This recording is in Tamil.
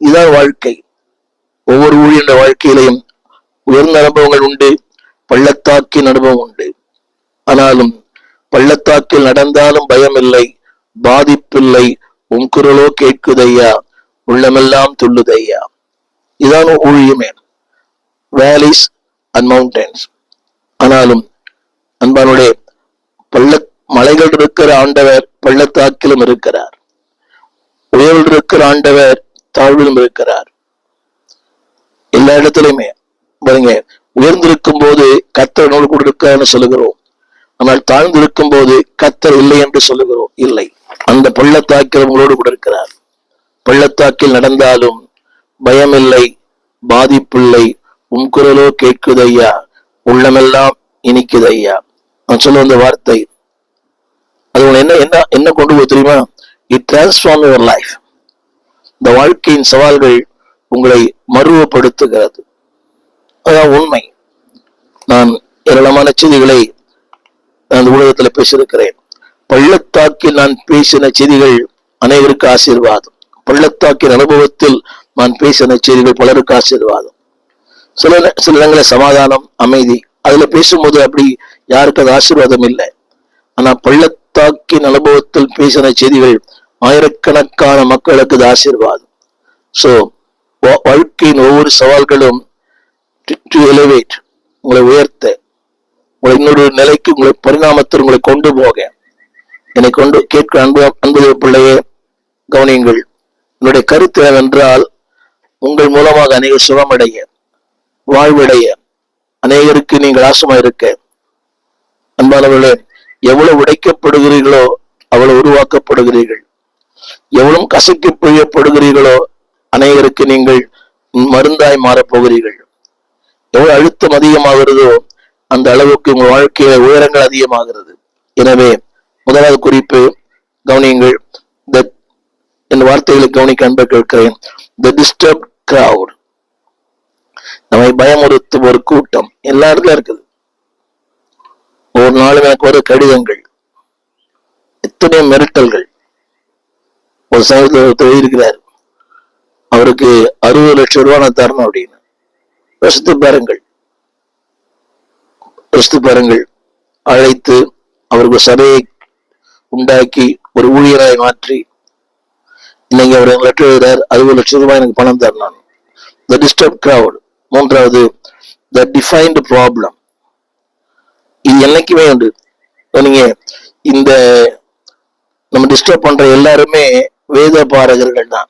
இதான் வாழ்க்கை. ஒவ்வொரு ஊழியர் வாழ்க்கையிலையும் உயர்ந்த அனுபவங்கள் உண்டு பள்ளத்தாக்கின் அனுபவம் உண்டு. ஆனாலும் பள்ளத்தாக்கில் நடந்தாலும் பயமில்லை பாதிப்பில்லை உன் குரலோ கேட்குதையா உள்ளமெல்லாம் துள்ளுதையா. இதான் ஊழியமே. வேலிஸ் அண்ட் மவுண்டன்ஸ் ஆனாலும் அன்பானுடைய பள்ள மலைகள் இருக்கிற ஆண்டவர் பள்ளத்தாக்கிலும் இருக்கிறார். உயர்வில் இருக்கிற ஆண்டவர் தாழ்விலும் இருக்கிறார். எல்லா இடத்துலயுமே பாருங்க உயர்ந்திருக்கும் போது கத்தர் நூல் கூட சொல்லுகிறோம். ஆனால் தாழ்ந்திருக்கும் போது கத்தர் இல்லை என்று சொல்லுகிறோம். இல்லை. அந்த பள்ளத்தாக்கில் உங்களோடு கூட இருக்கிறார். பள்ளத்தாக்கில் நடந்தாலும் பயமில்லை பாதிப்பில்லை உன் குரலோ கேட்குதையா உள்ளமெல்லாம் இனிக்குதையா. நான் சொல்ல வந்த வார்த்தை. அது என்ன என்ன என்ன கொண்டு போய் தெரியுமா? இட் டிரான்ஸ்ஃபார்ம் யுவர் லைஃப் இந்த வாழ்க்கையின் சவால்கள் உங்களை மருவப்படுத்துகிறது அதான் உண்மை. நான் ஏராளமான செய்திகளை நான் இந்த ஊடகத்தில் பேசியிருக்கிறேன். பள்ளத்தாக்கில் நான் பேசின செய்திகள் அனைவருக்கு ஆசீர்வாதம். பள்ளத்தாக்கின் அனுபவத்தில் நான் பேசின செய்திகள் பலருக்கு ஆசீர்வாதம். சில சில இடங்களில் சமாதானம் அமைதி அதுல பேசும்போது அப்படி யாருக்கு அது ஆசீர்வாதம் இல்லை. ஆனா பள்ளத்தாக்கின் அனுபவத்தில் பேசின செய்திகள் ஆயிரக்கணக்கான மக்களுக்கு இது ஆசீர்வாதம். ஸோ வாழ்க்கையின் ஒவ்வொரு சவால்களும் டு எலிவேட் உங்களை உயர்த்த உங்களை இன்னொரு நிலைக்கு உங்களை பரிணாமத்தில் உங்களை கொண்டு போக. என்னை கொண்டு கேட்க அன்பு அன்புடைய பிள்ளையே கவனியுங்கள். என்னுடைய கருத்து என்னவென்றால் உங்கள் மூலமாக அநேக சுகமடைய வாழ்வடைய அநேகருக்கு நீங்கள் ஆசமா இருக்க. அன்பானவர்களே எவ்வளவு உடைக்கப்படுகிறீர்களோ அவ்வளவு உருவாக்கப்படுகிறீர்கள். எவ்வளவு கசக்கி பிழியப்படுகிறீர்களோ அநேகருக்கு நீங்கள் மருந்தாய் மாறப் போகிறீர்கள் எவ்வளவு அழுத்தம் அதிகமாகிறதோ அந்த அளவுக்கு உங்கள் வாழ்க்கையில உயரங்கள் அதிகமாகிறது. எனவே முதலாவது குறிப்பு கவனியுங்கள் என் வார்த்தைகளை கவனிக்க அன்பை கேட்கிறேன். த டிஸ்டர்ப் கிரவுட் நம்மை பயமுறுத்தும் ஒரு கூட்டம் எல்லா இடத்துல இருக்குது. ஒரு நாளும் எனக்கு வர கடிதங்கள். எத்தனை மிரட்டல்கள். ஒரு சமயத்தில் ஒருத்தர் எழுதியிருக்கிறார் அவருக்கு அறுபது லட்சம் ரூபா நான் தரணும் அப்படின்னு. யோசித்து பாருங்கள். யோசித்து பாருங்கள். அழைத்து அவருக்கு சபையை உண்டாக்கி ஒரு ஊழியராய் மாற்றி இன்னைக்கு அவர் எனக்கு லெட்டர் எழுதுறார் அறுபது லட்சம் ரூபாய் எனக்கு பணம் தரணும் த டிஸ்டர்ப் கிரவுட் மூன்றாவது த டிஃபைன்டு ப்ராப்ளம் இது என்னைக்குமே உண்டு. நீங்க இந்த நம்ம டிஸ்டர்ப் பண்ற எல்லாருமே வேத பாரகர்கள் தான்